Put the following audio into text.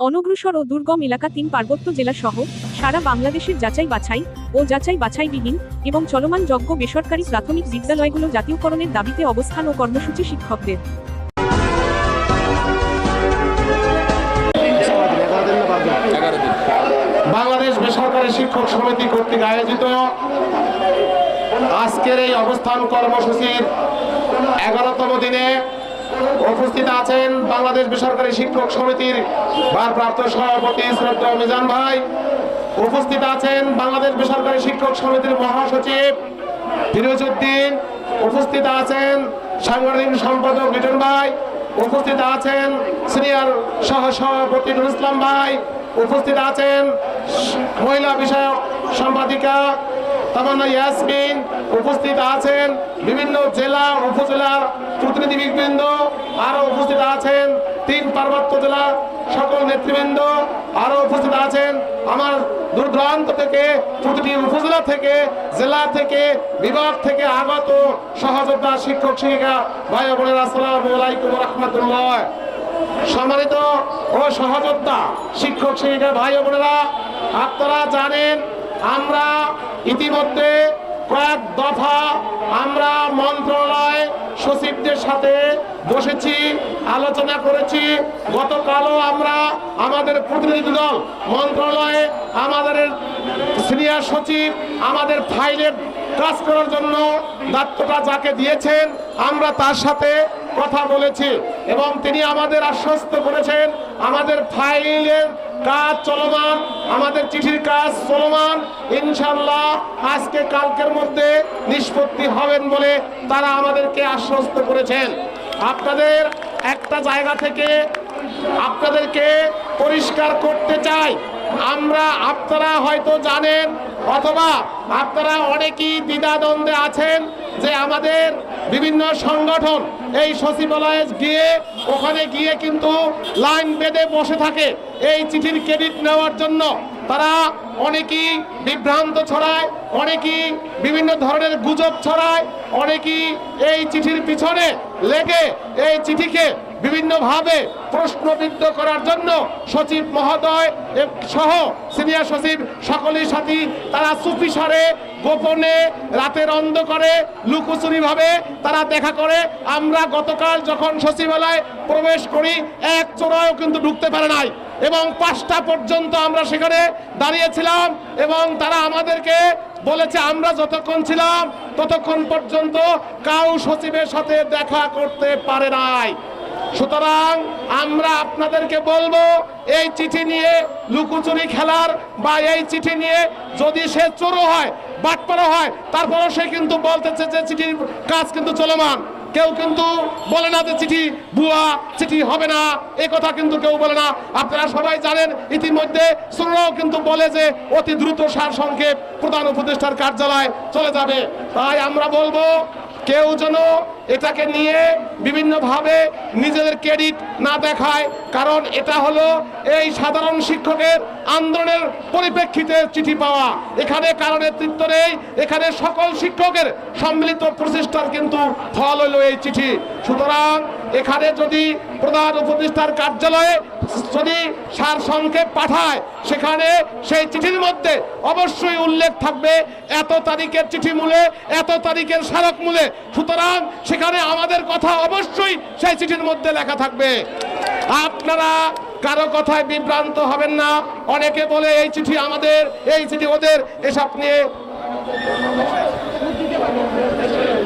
অনগ্রসর ও দুর্গম এলাকা তিন পার্বত্য জেলা সহ সারা বাংলাদেশের যাচাই বাছাই ও যাচাই বাছাইবিহীন এবং চলমান যজ্ঞ বেসরকারি প্রাথমিক বিদ্যালয়গুলো জাতীয়করণের দাবিতে অবস্থান ও কর্মসূচি শিক্ষকদের। বাংলাদেশ বেসরকারি শিক্ষক সমিতি কর্তৃক আয়োজিত আজকের এই অবস্থান কর্মসূচির এগারোতম দিনে উপস্থিত আছেন বাংলাদেশ বেসরকারি শিক্ষক সমিতির ভারপ্রাপ্ত সভাপতি শ্রদ্ধা মিজান ভাই। উপস্থিত আছেন বাংলাদেশ বেসরকারি শিক্ষক সমিতির মহাসচিব ফিরোজউদ্দিন উপস্থিত আছেন সাংগঠনিক সম্পাদক লিটন ভাই। উপস্থিত আছেন সিনিয়র সহ সভাপতি নুর ইসলাম ভাই। উপস্থিত আছেন মহিলা বিষয়ক সম্পাদিকা তামান্না ইয়াসমিন উপস্থিত আছেন। বিভিন্ন জেলা উপজেলার প্রতিনিধিবৃন্দ আরও উপস্থিত আছেন। তিন পার্বত্য জেলার সকল নেতৃবৃন্দ আরও উপস্থিত আছেন। আমার দূর দূরান্ত থেকে, প্রতিটি উপজেলা থেকে, জেলা থেকে, বিভাগ থেকে আগত সহযোদ্ধা, শিক্ষক, শিক্ষিকা, ভাই বোনেরা, আসসালামু রহমতুল্লাহ। সম্মানিত ও সহযোদ্ধা, শিক্ষক, শিক্ষিকা, ভাই বোনেরা, আপনারা জানেন আমরা ইতিমধ্যে কয়েক দফা আমরা মন্ত্রণালয় সচিবদের সাথে বসেছি, আলোচনা করেছি। গতকালও আমরা আমাদের প্রতিনিধি দল, মন্ত্রণালয়ে আমাদের সিনিয়র সচিব, আমাদের ফাইলের কাজ করার জন্য দায়িত্বটা যাকে দিয়েছেন, আমরা তার সাথে কথা বলেছি এবং তিনি আমাদের আশ্বস্ত করেছেন, আমাদের ফাইলের কাজ চলমান, আমাদের চিঠির কাজ চলমান। ইনশাল্লাহ আজকে কালকের মধ্যে নিষ্পত্তি হবেন বলে তারা আমাদেরকে আশ্বস্ত করেছেন। আপনাদের একটা জায়গা থেকে আপনাদেরকে পরিষ্কার করতে চাই। আমরা, আপনারা হয়তো জানেন অথবা আপনারা অনেকেই দ্বিধাদ্বন্দ্বে আছেন যে আমাদের বিভিন্ন সংগঠন এই সচিবালয়ে গিয়ে, ওখানে গিয়ে কিন্তু লাইন বেঁধে বসে থাকে। এই চিঠির ক্রেডিট নেওয়ার জন্য তারা অনেকেই বিভ্রান্ত ছড়ায়, অনেকেই বিভিন্ন ধরনের গুজব ছড়ায়, অনেকেই এই চিঠির পিছনে লেগে এই চিঠিকে বিভিন্নভাবে প্রশ্নবিদ্ধ করার জন্য সচিব মহোদয় সহ সিনিয়র সচিব সকলের সাথী, তারা চুপিসারে গোপনে, রাতের অন্ধকারে লুকোচুরি ভাবে তারা দেখা করে। আমরা গতকাল যখন সচিবালয় প্রবেশ করি, এক চোরাও কিন্তু ঢুকতে পারে নাই। এবং পাঁচটা পর্যন্ত আমরা সেখানে দাঁড়িয়েছিলাম এবং তারা আমাদেরকে বলেছে, আমরা যতক্ষণ ছিলাম, ততক্ষণ পর্যন্ত কাউ সচিবের সাথে দেখা করতে পারে নাই। সুতরাং আমরা আপনাদেরকে বলব, এই চিঠি নিয়ে লুকোচুরি খেলার বা এই চিঠি নিয়ে যদি সে চোরও হয়, বাটপারও হয়, তারপরেও সে কিন্তু বলতেছে যে চিঠির কাজ কিন্তু চলমান। কেউ কিন্তু বলে না যে চিঠি ভুয়া, চিঠি হবে না, এ কথা কিন্তু কেউ বলে না। আপনারা সবাই জানেন, ইতিমধ্যে সুরাও কিন্তু বলে যে অতি দ্রুত সার সংক্ষেপ প্রধান উপদেষ্টার কার্যালয় চলে যাবে। তাই আমরা বলব, কেউ যেন এটাকে নিয়ে বিভিন্নভাবে নিজেদের ক্রেডিট না দেখায়, কারণ এটা হলো এই সাধারণ শিক্ষকের আন্দোলনের পরিপ্রেক্ষিতে চিঠি পাওয়া। এখানে কারও নেতৃত্ব নেই, এখানে সকল শিক্ষকের সম্মিলিত প্রচেষ্টার কিন্তু ফল হলো এই চিঠি। সুতরাং এখানে যদি প্রধান উপদেষ্টার কার্যালয়ে যদি সার সংক্ষেপ পাঠায়। সেখানে সেই চিঠির মধ্যে অবশ্যই উল্লেখ থাকবে, এত তারিখের চিঠি মূলে, এত তারিখের স্মারক মূলে। সুতরাং সেখানে আমাদের কথা অবশ্যই সেই চিঠির মধ্যে লেখা থাকবে। আপনারা কারও কথায় বিভ্রান্ত হবেন না। অনেকে বলে, এই চিঠি আমাদের, এই চিঠি ওদের। এসব নিয়ে